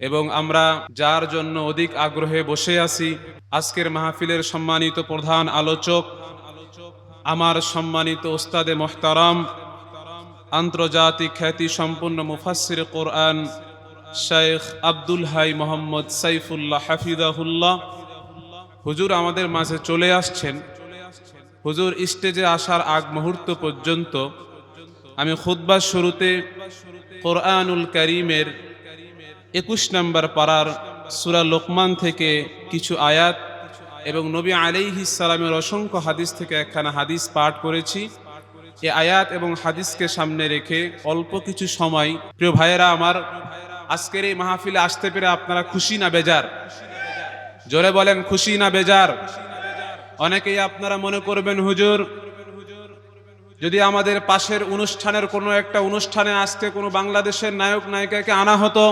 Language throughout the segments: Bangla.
এবং আমরা যার জন্য অধিক আগ্রহে বসে আছি, আজকের মাহফিলের সম্মানিত প্রধান আলোচক, আমার সম্মানিত ওস্তাদে মোহতারাম, আন্তর্জাতিক খ্যাতি সম্পন্ন মুফাসির কোরআন শেখ আব্দুল হাই মোহাম্মদ সাইফুল্লাহ হাফিদাহুল্লাহ হুজুর আমাদের মাঝে চলে আসছেন। হুজুর স্টেজে আসার আগ মুহূর্ত পর্যন্ত আমি খুদ্বার শুরুতে কোরআনুল করিমের একুশ নম্বর পাড়ার সুরা লোকমান থেকে কিছু আয়াত এবং নবী আলাইহি সালামের অসংখ্য হাদিস থেকে একখানা হাদিস পাঠ করেছি। এ আয়াত এবং হাদিসকে সামনে রেখে অল্প কিছু সময়, প্রিয় ভাইয়েরা আমার, আজকের এই মাহফিলে আসতে পেরে আপনারা খুশি না বেজার? জোরে বলেন, খুশি না বেজার? অনেকেই আপনারা মনে করবেন, হুজুর, যদি আমাদের পাশের অনুষ্ঠানের কোনো একটা অনুষ্ঠানে আজকে কোনো বাংলাদেশের নায়ক নায়িকাকে আনা হতো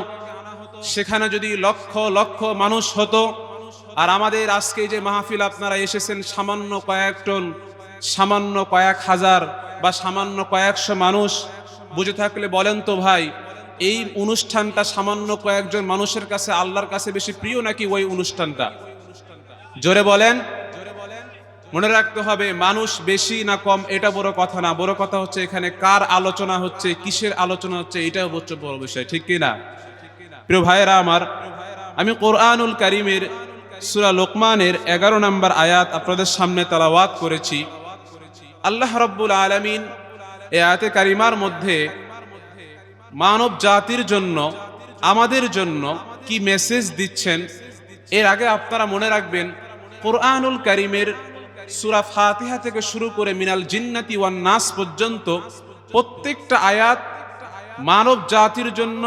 সেখানে যদি লক্ষ লক্ষ মানুষ হতো, আর আমাদের আজকে যে মাহফিল আপনারা এসেছেন, সামান্য কয়েকজন সামান্য কয়েক হাজার বা সামান্য কয়েকশো মানুষ, বুঝে থাকলে বলেন তো ভাই, এই অনুষ্ঠানটা সামান্য কয়েকজন মানুষের কাছে আল্লাহর কাছে বেশি প্রিয় নাকি ওই অনুষ্ঠানটা? জোরে বলেন। মনে রাখতে হবে, মানুষ বেশি না কম, এটা বড় কথা না। বড় কথা হচ্ছে এখানে কার আলোচনা হচ্ছে, কিসের আলোচনা হচ্ছে, এটাও হচ্ছে বড় বিষয়, ঠিক কি না? প্রিয় ভাইয়েরা আমার, আমি কোরআনুল করিমের সুরা লোকমানের এগারো নম্বর আয়াত আপনাদের সামনে তালাওয়াত করেছি। আল্লাহ রব্বুল আলমিন এ আয়াতে কারিমার মধ্যে মানব জাতির জন্য, আমাদের জন্য কি মেসেজ দিচ্ছেন, এর আগে আপনারা মনে রাখবেন, কোরআনুল করিমের সুরা ফাতিহা থেকে শুরু করে মিনাল জিন্নাতি ওয়ান নাস পর্যন্ত প্রত্যেকটা আয়াত মানব জাতির জন্য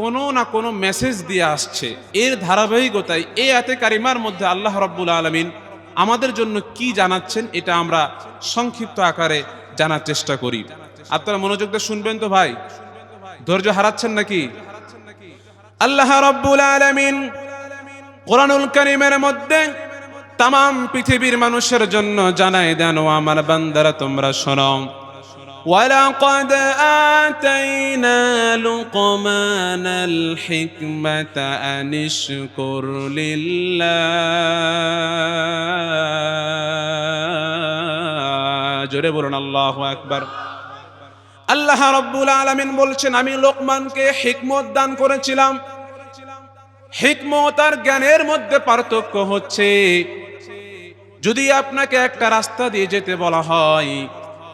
কোনো না কোনো মেসেজ দিয়ে আসছে। এর ধারাবাহিকতায় এই আয়াতে কারিমার মধ্যে আল্লাহ রব্বুল আলমিন আমাদের জন্য কি জানাচ্ছেন, এটা আমরা সংক্ষিপ্ত আকারে জানার চেষ্টা করি। আপনারা মনোযোগ দিয়ে শুনবেন তো ভাই? ধৈর্য হারাচ্ছেন নাকি? আল্লাহ রব্বুল আলমিন কোরআনুল করিমের মধ্যে তাম পৃথিবীর মানুষের জন্য জানাই দেন আমার বান্দারা, তোমরা শোনো। ولقد آتينا لقمان الحكمة أن اشكر لله জোরে বলুন আল্লাহ আকবার আল্লাহ রব্বুল আলামিন বলছেন আমি লোকমানকে হিকমত দান করেছিলাম হিকমত আর জ্ঞানের মধ্যে পার্থক্য হচ্ছে যদি আপনাকে একটা রাস্তা দিয়ে যেতে বলা হয়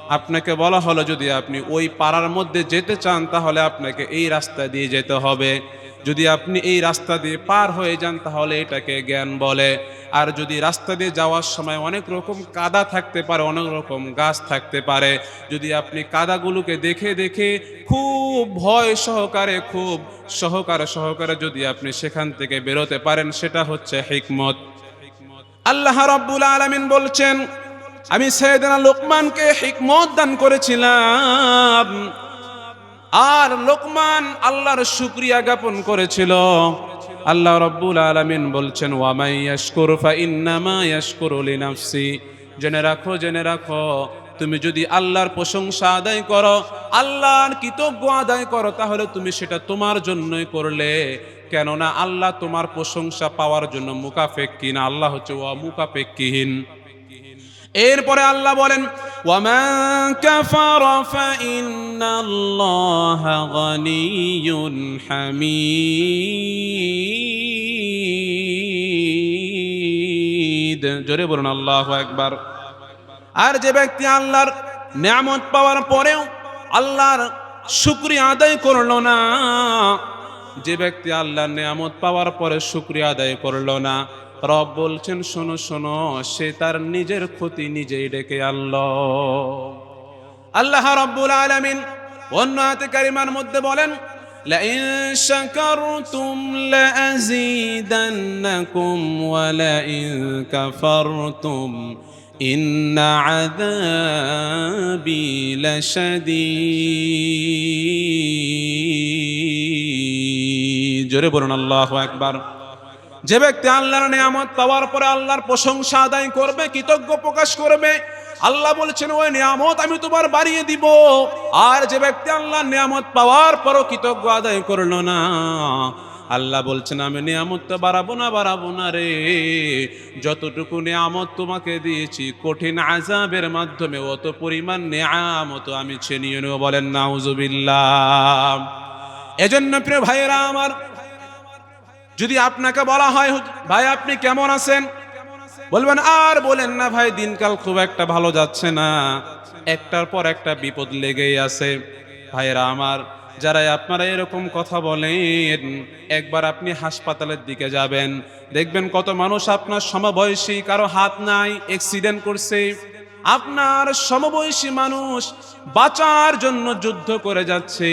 আপনাকে বলা হলো যদি আপনি ওই পাড়ার মধ্যে যেতে চান, তাহলে আপনাকে এই রাস্তা দিয়ে যেতে হবে। যদি আপনি এই রাস্তা দিয়ে পার হয়ে যান, তাহলে এটাকে জ্ঞান বলে। আর যদি রাস্তা দিয়ে যাওয়ার সময় অনেক রকম কাদা থাকতে পারে, অনেক রকম গাছ থাকতে পারে, যদি আপনি কাদাগুলোকে দেখে দেখে খুব ভয় সহকারে, খুব সহকারে সহকারে যদি আপনি সেখান থেকে বেরোতে পারেন, সেটা হচ্ছে হিকমত। আল্লাহ রাব্বুল আলামিন বলছেন আমি সৈয়দনা লোকমানকে হিকমত দান করেছিলাম। আর লোকমান আল্লাহর শুক্রিয়া জ্ঞাপন করেছিল। আল্লাহ রব্বুল আলামিন বলছেন ওয়ামাই জেনে রাখো জেনে রাখো, তুমি যদি আল্লাহর প্রশংসা আদায় করো, আল্লাহর কৃতজ্ঞ আদায় করো, তাহলে তুমি সেটা তোমার জন্যই করলে। কেননা আল্লাহ তোমার প্রশংসা পাওয়ার জন্য মুকাফেক্কি না, আল্লাহ হচ্ছে ও মুকাফেক্কিহীন এরপরে আল্লাহ বলেন জোরে বলুন, আল্লাহ একবার আর যে ব্যক্তি আল্লাহর নিয়ামত পাওয়ার পরেও আল্লাহর শুকরিয়া আদায় করল না, যে ব্যক্তি আল্লাহর নিয়ামত পাওয়ার পরে শুকরিয়া আদায় করল না রব বলছেন শোনো শোনো সে তার নিজের ক্ষতি নিজেই ডেকে আল্লাহ আল্লাহ রব্বুল আলামিন অন্য হাতে কারিমার মধ্যে বলেন لئن شكرتم لأزيدنكم ولئن كفرتم إن عذابي لشديد জোরে বলুন আল্লাহ একবার যে ব্যক্তি আল্লাহর নিয়ামত পাওয়ার পরে আল্লাহর প্রশংসা আদায় করবে, কৃতজ্ঞ প্রকাশ করবে, আল্লাহ বলছেন, ওই নিয়ামত আমি তোমার বাড়িয়ে দিব। আর যে ব্যক্তি আল্লাহর নিয়ামত পাওয়ার পরও কৃতজ্ঞ আদায় করল না। আল্লাহ বলছেন, আমি নিয়ামত তো বাড়াবো না বাড়াবো না রে। যতটুকু নিয়ামত তোমাকে দিয়েছি, কঠিন আজাবের মাধ্যমে অত পরিমাণ নিয়ামত আমি ছিনিয়ে নেব বলেন, নাউজুবিল্লাহ। এজন্য প্রিয় ভাইয়েরা আমার যদি আপনাকে বলা হয় ভাই, আপনি কেমন আছেন? বলবেন, আর বলেন না ভাই, দিনকাল খুব একটা ভালো যাচ্ছে না। একটার পর একটা বিপদ লেগেই আছে। ভাইয়েরা আমার যারা আপনারা এরকম কথা বলেন, একবার আপনি হাসপাতালের দিকে যাবেন। দেখবেন কত মানুষ আপনার সমবয়সী, কারও হাত নাই অ্যাক্সিডেন্ট করছে। আপনার সমবয়সী মানুষ বাঁচার জন্য যুদ্ধ করে যাচ্ছে।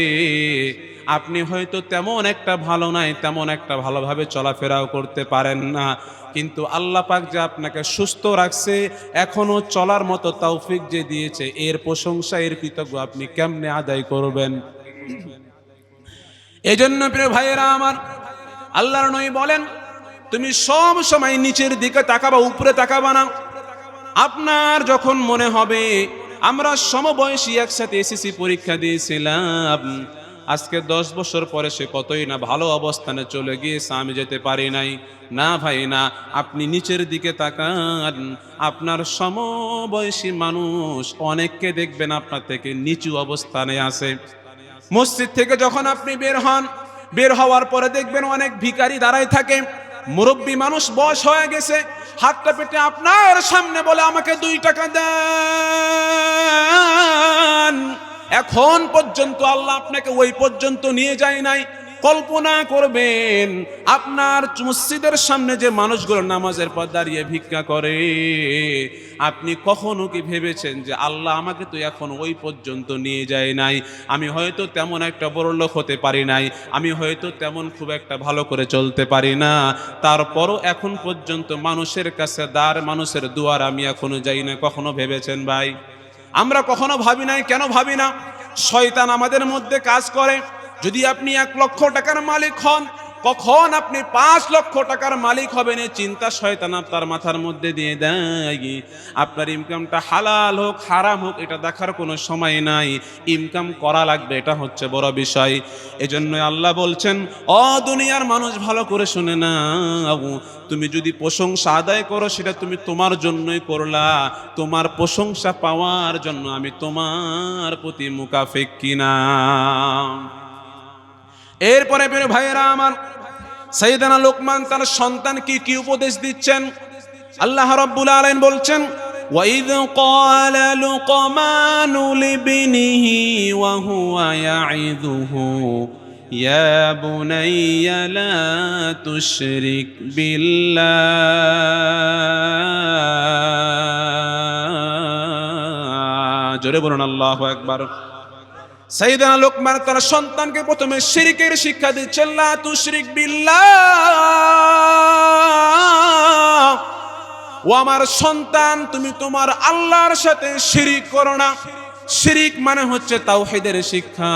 আপনি হয়তো তেমন একটা ভালো নাই, তেমন একটা ভালোভাবে চলাফেরাও করতে পারেন না। কিন্তু আল্লাহ পাক যে আপনাকে সুস্থ রাখছে, এখনও চলার মতো তৌফিক যে দিয়েছে, এর প্রশংসা, এর কৃতজ্ঞ আপনি কেমনে আদায় করবেন? এই জন্য প্রিয় ভাইয়েরা আমার, আল্লাহর নই বলেন, তুমি সব সময় নিচের দিকে তাকাবা, উপরে তাকাবা না। আপনার যখন মনে হবে, আমরা সমবয়সী একসাথে এসএসসি পরীক্ষা দিয়েছিলাম। আজকে দশ বছর পরে সে কতই না ভালো অবস্থানে চলে গিয়েছে, আমি যেতে পারি নাই। না ভাই, না, আপনি নিচের দিকে তাকান। আপনার সমবয়সী মানুষ অনেককে দেখবেন আপনার থেকে নিচু অবস্থানে আছে। মসজিদ থেকে যখন আপনি বের হন, বের হওয়ার পরে দেখবেন অনেক ভিখারি দাঁড়ায় থাকে। মুরব্বী মানুষ বয়স হয়ে গেছে হাতটা পেটে আপনার সামনে বলে আমাকে দুই টাকা দেন। এখন পর্যন্ত আল্লাহ আপনাকে ওই পর্যন্ত নিয়ে যায় নাই। কল্পনা করবেন, আপনার মসজিদের সামনে যে মানুষগুলো নামাজের পর দাঁড়িয়ে ভিক্ষা করে, আপনি কখনো কি ভেবেছেন যে আল্লাহ আমাকে তো এখন ওই পর্যন্ত নিয়ে যায় নাই? আমি হয়তো তেমন একটা বড় লোক হতে পারি নাই, আমি হয়তো তেমন খুব একটা ভালো করে চলতে পারি না। তারপরও এখন পর্যন্ত মানুষের কাছে দ্বার, মানুষের দুয়ার আমি এখনও যাই না কখনো ভেবেছেন ভাই? আমরা কখনো ভাবি নাই, কেন ভাবি না? শয়তান আমাদের মধ্যে কাজ করে। যদি আপনি এক লক্ষ টাকার মালিক হন, কখন আপনি পাঁচ লক্ষ টাকার মালিক হবেন এই চিন্তা শয়তান আপনার মাথার মধ্যে দিয়ে দেয়। আপনার ইনকামটা হালাল হোক, হারাম হোক, এটা দেখার কোনো সময় নাই। ইনকাম করা লাগবে, এটা হচ্ছে বড় বিষয়। এজন্য আল্লাহ বলছেন, অ দুনিয়ার মানুষ, ভালো করে শুনে না তুমি যদি প্রশংসা আদায় করো, সেটা তুমি তোমার জন্যই করলা। তোমার প্রশংসা পাওয়ার জন্য আমি তোমার প্রতি মুকাফেক কিনা এরপরে বের ভাইয়েরা আমার সাইদানা লোকমান তার সন্তান কি কি উপদেশ দিচ্ছেন আল্লাহ রাব্বুল আলামিন বলছেন وَإِذْ قَالَ لُقْمَانُ لِابْنِهِ وَهُوَ يَعِظُهُ يَا بُنَيَّ لَا تُشْرِكْ بِاللَّهِ জোরে বলুন আল্লাহু আকবার সাইদানা লোকমান তার সন্তানকে প্রথমে শিরিকের শিক্ষা দিচ্ছেন, লা তুশরিক বিল্লাহ। ও আমার সন্তান, তুমি তোমার আল্লাহর সাথে শিরিক করো না। শিরিক মানে হচ্ছে তাওহীদের শিক্ষা।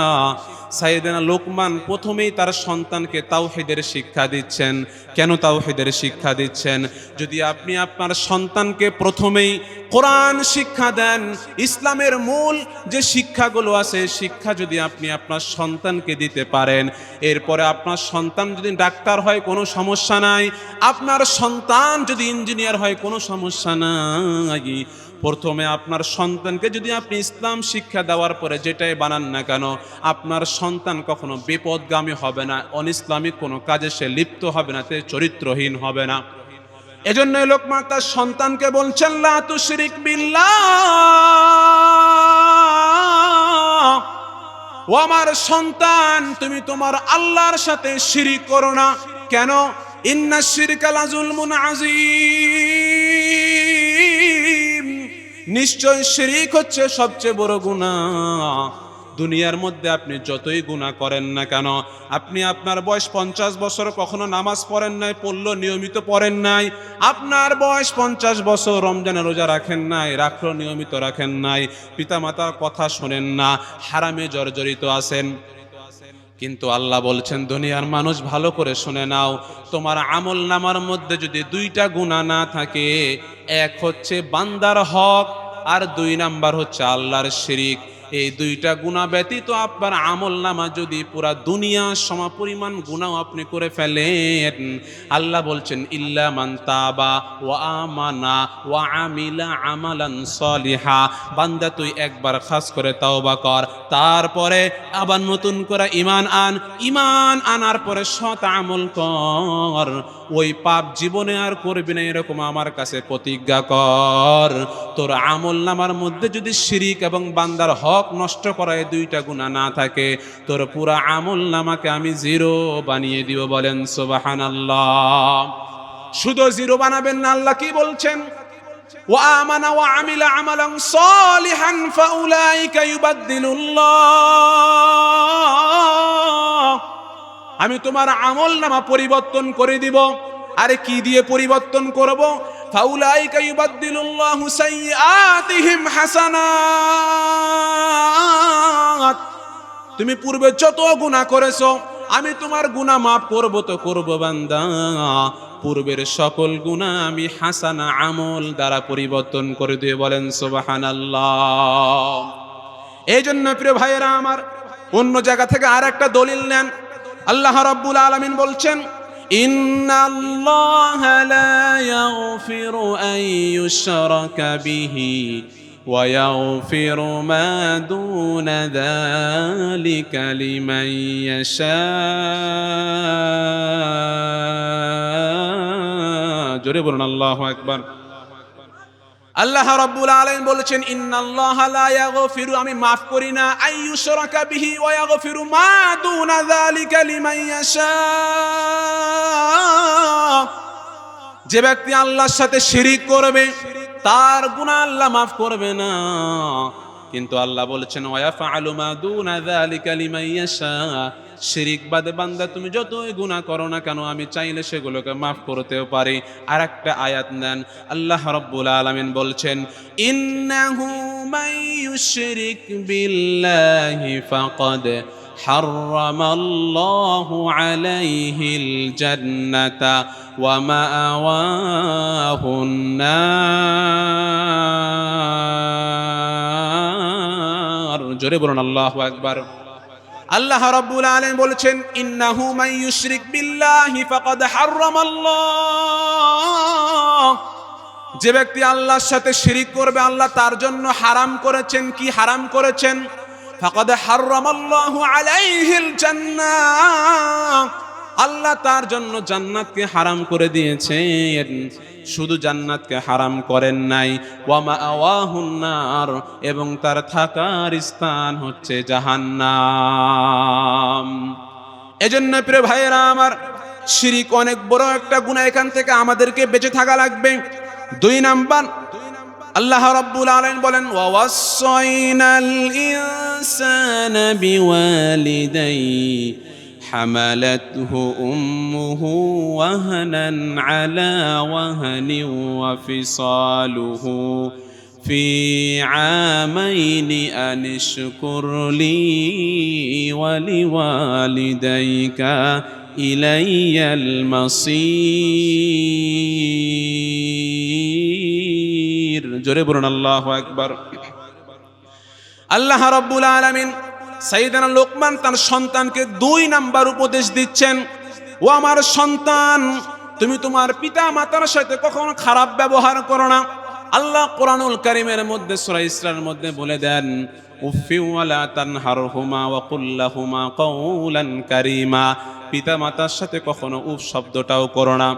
সাইয়েদানা লোকমান প্রথমেই তার সন্তানকে তাওহিদের শিক্ষা দিচ্ছেন। কেন তাওহিদের শিক্ষা দিচ্ছেন? যদি আপনি আপনার সন্তানকে প্রথমেই কোরআন শিক্ষা দেন, ইসলামের মূল যে শিক্ষাগুলো আছে শিক্ষা যদি আপনি আপনার সন্তানকে দিতে পারেন, এরপরে আপনার সন্তান যদি ডাক্তার হয়, কোনো সমস্যা নাই। আপনার সন্তান যদি ইঞ্জিনিয়ার হয়, কোনো সমস্যা নাই। প্রথমে আপনার সন্তানকে যদি আপনি ইসলাম শিক্ষা দেওয়ার পরে যেটাই বানান না কেন, আপনার সন্তান কখনো বিপদগামী হবে না, অনিসলামিক কোনো কাজে সে লিপ্ত হবে না তে চরিত্রহীন হবে না। এজন্য লোকমা তার সন্তানকে বলছেন, লা তুশরিক বিল্লাহ। ও আমার সন্তান, তুমি তোমার আল্লাহর সাথে শিরিক করো না। কেন? ইন্না শিরকাল জুলমুন আজিম নিশ্চয় শিরিক হচ্ছে সবচেয়ে বড় গুনাহ। দুনিয়ার মধ্যে আপনি যতই গুণা করেন না কেন, আপনি আপনার বয়স পঞ্চাশ বছর কখনো নামাজ পড়েন নাই পড়ল নিয়মিত পড়েন নাই, আপনার বয়স পঞ্চাশ বছর রমজানে রোজা রাখেন নাই রাখল নিয়মিত রাখেন নাই, পিতামাতার কথা শোনেন না, হারামে জর্জরিত আছেন। কিন্তু আল্লাহ বলছেন, দুনিয়ার মানুষ ভালো করে শুনে নাও, তোমার আমল নামার মধ্যে যদি দুইটা গুণা না থাকে, এক হচ্ছে বান্দার হক আর দুই নাম্বার হচ্ছে আল্লাহর শিরিক। এই দুইটা গুণা ব্যতীত আপনার আমল নামা যদি পুরা দুনিয়া সমা পরিমাণ গুণাও আপনি করে ফেলেন। আল্লাহ বলছেন, ইল্লা মান তাবা ওয়া আমানা ওয়া আমিলা আমালান সলিহা। বান্দা তুই একবার খাস করে তাওবা কর, তারপরে আবার নতুন করে ইমান আন। ইমান আনার পরে সৎ আমল কর। ওই পাপ জীবনে আর করবি না এরকম আমার কাছে প্রতিজ্ঞা কর। তোর আমল নামার মধ্যে যদি শিরিক এবং বান্দার হক নষ্ট করা এই দুইটা গুণা না থাকে তোর পুরা আমল নামাকে আমি জিরো বানিয়ে দিব বলেন সোবাহান শুধু জিরো বানাবেন না আল্লাহ কি বলছেন وآمن وعمل عملا صالحا فأولئك يبدل الله আমি তোমার আমল নামা পরিবর্তন করে দিব আরে কি দিয়ে পরিবর্তন করব ফাউলাইকা ইউবাদদিলুল্লাহু সাইয়্যাতিহিম হাসানাত। তুমি পূর্বে যত গুনাহ করেছ, আমি তোমার গুনাহ মাফ করব তো করব বান্দা। পূর্বের সকল গুনাহ আমি হাসানা আমল দ্বারা পরিবর্তন করে দিয়ে বলেন, সুবহানাল্লাহ। এই জন্য প্রিয় ভাইয়েরা আমার, অন্য জায়গা থেকে আর একটা দলিল নেন। আল্লাহ রাব্বুল আলামিন বলছেন ان الله لا يغفر ان يشرك به ويغفر ما دون ذلك لمن يشاء. جربنا الله أكبر. আল্লাহ রাব্বুল আলামিন বলেছেন, ইন্নাল্লাহা লা ইয়াগফিরু আমি মাফ করি না, আইয়ুশরাকা বিহি ওয়া ইয়াগফিরু মা দুনা যালিকা লিমান ইয়াশা যে ব্যক্তি আল্লাহর সাথে শিরিক করবে, তার গুনাহ আল্লাহ মাফ করবে না। কিন্তু আল্লাহ বলেছেন ওয়াফআলু মা দুনা যালিকা লিমান ইয়াশা শিরিক বাদে বান্দা তুমি যতই গুনাহ করো না কেন আমি চাইলে সেগুলোকে মাফ করতেও পারি আর একটা আয়াত নেন আল্লাহ রাব্বুল আলামিন বলছেন ইন্নাহু মান ইউশরিক বিল্লাহি ফাকাদ حرم الله عليه الجنة ومأواه النار জোরে বলুন আল্লাহু আকবার আল্লাহ রাব্বুল আলামিন বলেছেন, ইন্নাহু মান ইউশরিক বিল্লাহি ফাকাদ হারামাল্লাহ। যে ব্যক্তি আল্লাহর সাথে শিরিক করবে, আল্লাহ তার জন্য হারাম করেছেন। কি হারাম করেছেন? ফাকাদ হারামাল্লাহু আলাইহিল জান্নাহ আল্লাহ তার জন্য জান্নাতকে হারাম করে দিয়েছেন। শুধু জান্নাতকে হারাম করেন নাই। এবং তার থাকার স্থান হচ্ছে জাহান্নাম। এজন্য প্রিয় ভাইয়েরা, আমার শিরিক অনেক বড় একটা গুণা এখান থেকে আমাদেরকে বেঁচে থাকা লাগবে। দুই নাম্বার, আল্লাহ রাব্বুল আলামিন বলেন ওয়াসাইনাল ইনসানা বিওয়ালিদাই। حملته أمه وهنا على وهن وفصاله. في عامين أن اشكر لي ولوالديك إلي المصير. جربنا الله أكبر. الله رب العالمين. সাইদানা লোকমান তার সন্তানকে দুই নাম্বার উপদেশ দিচ্ছেন, ও আমার সন্তান, তুমি তোমার পিতা মাতার সাথে কখনো খারাপ ব্যবহার করো না। আল্লাহ কোরআনুল কারিমের মধ্যে, সূরা ইসরার মধ্যে বলে দেন উফি ওয়ালা তানহারহুমা ওয়া কুল্লাহুমা কওলান কারীমা। পিতা মাতার সাথে কখনো উফ শব্দটাও করো না।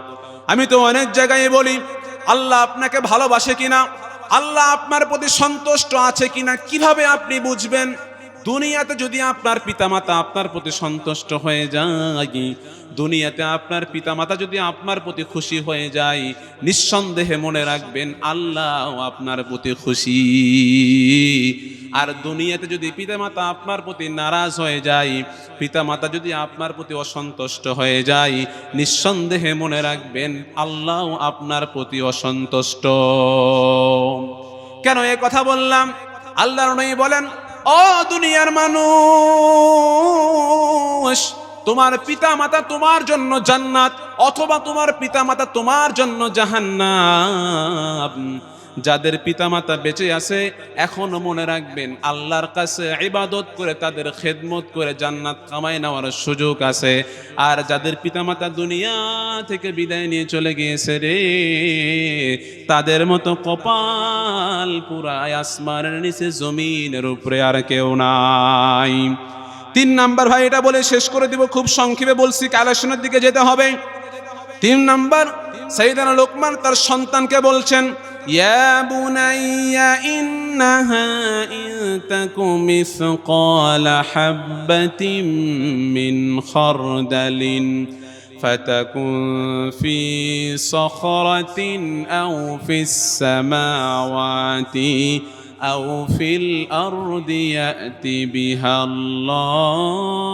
আমি তো অনেক জায়গায় বলি, আল্লাহ আপনাকে ভালোবাসে কিনা? আল্লাহ আপনার প্রতি সন্তুষ্ট আছে কিনা? কীভাবে আপনি বুঝবেন? দুনিয়াতে যদি আপনার পিতামাতা আপনার প্রতি সন্তুষ্ট হয়ে যায়, দুনিয়াতে আপনার পিতামাতা যদি আপনার প্রতি খুশি হয়ে যায়, নিঃসন্দেহে মনে রাখবেন আল্লাহ আপনার প্রতি খুশি। আর দুনিয়াতে যদি পিতামাতা আপনার প্রতি নারাজ হয়ে যায়, পিতামাতা যদি আপনার প্রতি অসন্তুষ্ট হয়ে যায়, নিঃসন্দেহে মনে রাখবেন আল্লাহ আপনার প্রতি অসন্তুষ্ট। কেন এ কথা বললাম? আল্লাহর নই বলেন ও দুনিয়ার মানুষ, তোমার পিতা মাতা তোমার জন্য জান্নাত, অথবা তোমার পিতা মাতা তোমার জন্য জাহান্নাম। যাদের পিতামাতা বেঁচে আছে, এখনও মনে রাখবেন, আল্লাহর কাছে ইবাদত করে তাদের খেদমত করে জান্নাত কামাই নেওয়ার সুযোগ আছে। আর যাদের পিতামাতা দুনিয়া থেকে বিদায় নিয়ে চলে গিয়েছে রে, তাদের মতো কপাল পুরায় আসমানের নিচে জমিনের উপরে আর কেউ নাই। তিন নাম্বার ভাই এটা বলে শেষ করে দিব, খুব সংক্ষেপে বলছি, কালেকশনের দিকে যেতে হবে। তিন নাম্বার সাইদানা লোকমান তার সন্তানকে বলছেন يا بني إنها إن تك مثقال حبة من خردل فتكن في صخرة أو في السماوات أو في الأرض يأت بها الله.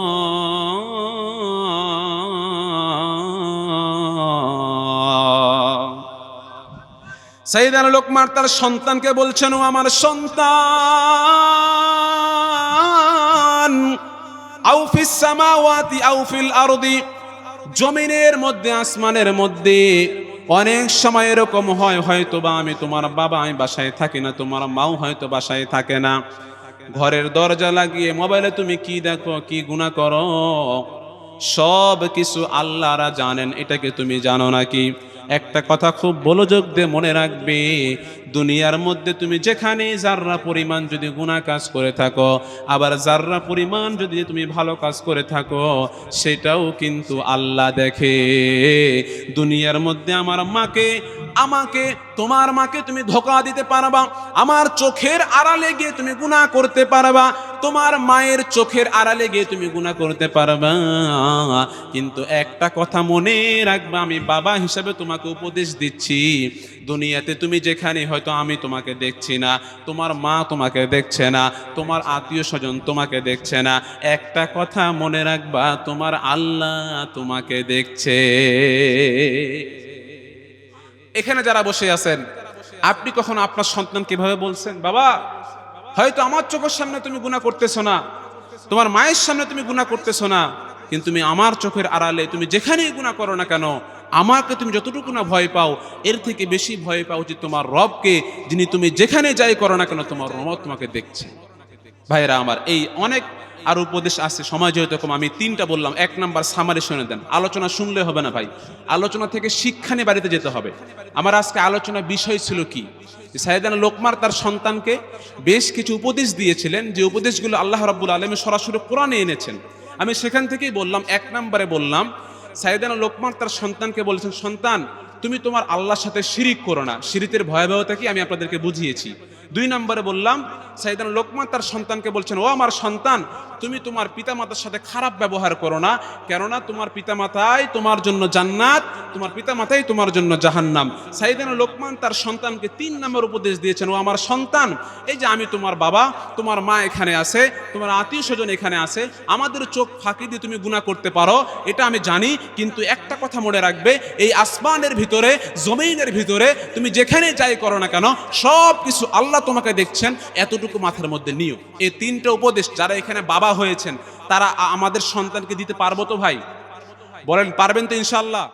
সাইদান লোকমার তার সন্তানকে বলছেন, ও আমার সন্তান আউফিস সামাওয়াতি আউফিল আরদি, জমিনের মধ্যে, আসমানের মধ্যে, অনেক সময় এরকম হয় হয়তো বা আমি তোমার বাবা আমি বাসায় থাকি না, তোমার মাও হয়তো বাসায় থাকে না। ঘরের দরজা লাগিয়ে মোবাইলে তুমি কি দেখো, কি গুণা করো? সব কিছু আল্লাহরা জানেন এটাকে তুমি জানো নাকি? একটা কথা খুব বলযোগ দিয়ে মনে রাখবে, দুনিয়ার মধ্যে তুমি যেখানে যার্রা পরিমাণ যদি গুণা কাজ করে থাকো, আবার যার্রা পরিমাণ যদি তুমি ভালো কাজ করে থাকো, সেটাও কিন্তু আল্লাহ দেখে। দুনিয়ার মধ্যে আমার মাকে, আমাকে, তোমার মাকে তুমি ধোকা দিতে পারবা, আমার চোখের আড়ালে গিয়ে তুমি গুণা করতে পারবা তোমার মায়ের চোখের আড়ালে গিয়ে তুমি গুণা করতে পারবা। কিন্তু একটা কথা মনে রাখবা, আমি বাবা হিসাবে তোমাকে উপদেশ দিচ্ছি। দুনিয়াতে তুমি যেখানে, হয়তো আমি তোমাকে দেখছি না, তোমার মা তোমাকে দেখছে না, তোমার আত্মীয় স্বজন তোমাকে দেখছে না। একটা কথা মনে রাখবা, তোমার আল্লাহ তোমাকে দেখছে। এখানে যারা বসে আছেন, আপনি কখন আপনার সন্তান কীভাবে বলছেন? বাবা হয়তো আমার চোখের সামনে তুমি গুণা করতেছো না, তোমার মায়ের সামনে তুমি গুণা করতেছো না, কিন্তু তুমি আমার চোখের আড়ালে তুমি যেখানেই গুণা করো না কেন, আমাকে তুমি যতটুকু না ভয় পাও, এর থেকে বেশি ভয় পাও যে তোমার রবকে যিনি তুমি যেখানে যাই করো না কেন, তোমার রব তোমাকে দেখছে। ভাইরা আমার এই অনেক আর উপদেশ আছে, সময় যেহেতু আমি তিনটা বললাম, এক নাম্বার সামারি শুনে দেন। আলোচনা শুনলে হবে না ভাই। আলোচনা থেকে শিক্ষা নিয়ে বাড়িতে যেতে হবে। আমার আজকে আলোচনা বিষয় ছিল কি? সাইদান লোকমার তার সন্তানকে বেশ কিছু উপদেশ দিয়েছিলেন, যে উপদেশগুলো আল্লাহ রাব্বুল আলমী সরাসরি কোরআনে এনেছেন। আমি সেখান থেকেই বললাম, এক নম্বরে বললাম সাইদানা লোকমার তার সন্তানকে বলেছেন, সন্তান, তুমি তোমার আল্লাহর সাথে শিরিক করো না। শিরিতের ভয়াবহতা কি আমি আপনাদেরকে বুঝিয়েছি। দুই নম্বরে বললাম সাইদান লোকমান তার সন্তানকে বলছেন, ও আমার সন্তান, তুমি তোমার পিতামাতার সাথে খারাপ ব্যবহার করো না। কেননা তোমার পিতামাতাই তোমার জন্য জান্নাত, তোমার পিতামাতাই তোমার জন্য জাহান্নাম। সাইদান লোকমান তার সন্তানকে তিন নম্বর উপদেশ দিয়েছেন, ও আমার সন্তান, এই যে আমি তোমার বাবা, তোমার মা এখানে আছে, তোমার আত্মীয় স্বজন এখানে আছে, আমাদের চোখ ফাঁকি দিয়ে তুমি গুণা করতে পারো, এটা আমি জানি, কিন্তু একটা কথা মনে রাখবে, এই আসমানের ভিতরে, জমিনের ভিতরে, তুমি যেখানে যাই করো না কেন সব কিছু আল্লাহ তোমাকে দেখছেন, এতটুকু মাথার মধ্যে নিও। এই তিনটা উপদেশ যারা এখানে বাবা হয়েছেন, তারা আমাদের সন্তানকে দিতে পারব তো ভাই? বলেন, পারবেন তো ইনশাল্লাহ